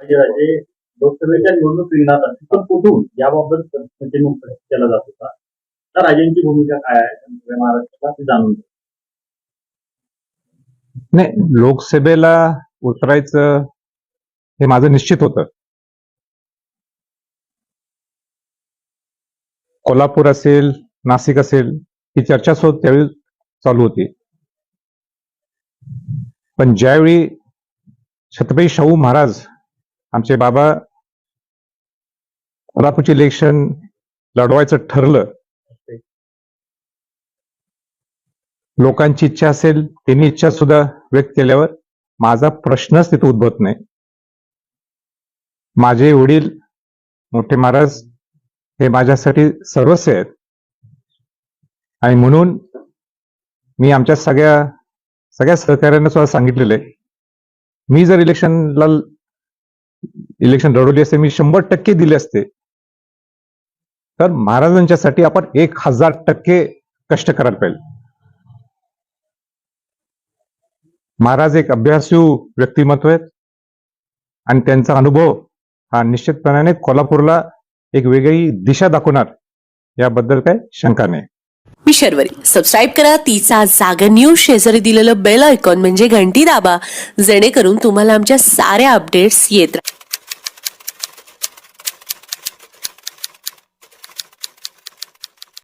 म्हणजे राजे लोकसभेच्या निवडणूक रिंगणात असते पण कुठून याबाबत म्हणजे केला जात होता? तर राजेंची भूमिका काय आहे? महाराष्ट्राला ते जाणून घ्या. नाही लोकसभेला उतरायचं हे माझं निश्चित होतं. कोल्हापूर असेल नाशिक असेल ही चर्चा सो त्यावेळी चालू होती. पण ज्यावेळी छत्रपती शाहू महाराज आमचे बाबा कोल्हापूरचे इलेक्शन लढवायचं ठरलं. लोकांची इच्छा असेल त्यांनी इच्छा सुद्धा व्यक्त केल्यावर माझा प्रश्नच तिथे उद्भवत नाही. माझे वडील मोठे महाराज हे माझ्यासाठी सर्वस्व आहेत. आणि म्हणून मी आमच्या सगळ्या सगळ्या सहकार्यांना सुद्धा सांगितलेलं आहे. मी जर इलेक्शनला इलेक्शन लढवली असते मी शंभर टक्के दिले असते. तर महाराजांच्यासाठी आपण एक हजार टक्के कष्ट करायला पाहिजे. महाराज एक अभ्यासू व्यक्तिमत्व आहेत. आणि त्यांचा अनुभव हा निश्चितपणाने कोल्हापूरला एक वेगळी दिशा दाखवणार. याबद्दल काय शंका नाही. मी शर्वरी. सबस्क्राईब करा. तिचा जागर न्यूज शेजारी दिलेलं बेल आयकॉन म्हणजे घंटी दाबा. जेणेकरून तुम्हाला आमच्या साऱ्या अपडेट्स येत राहतील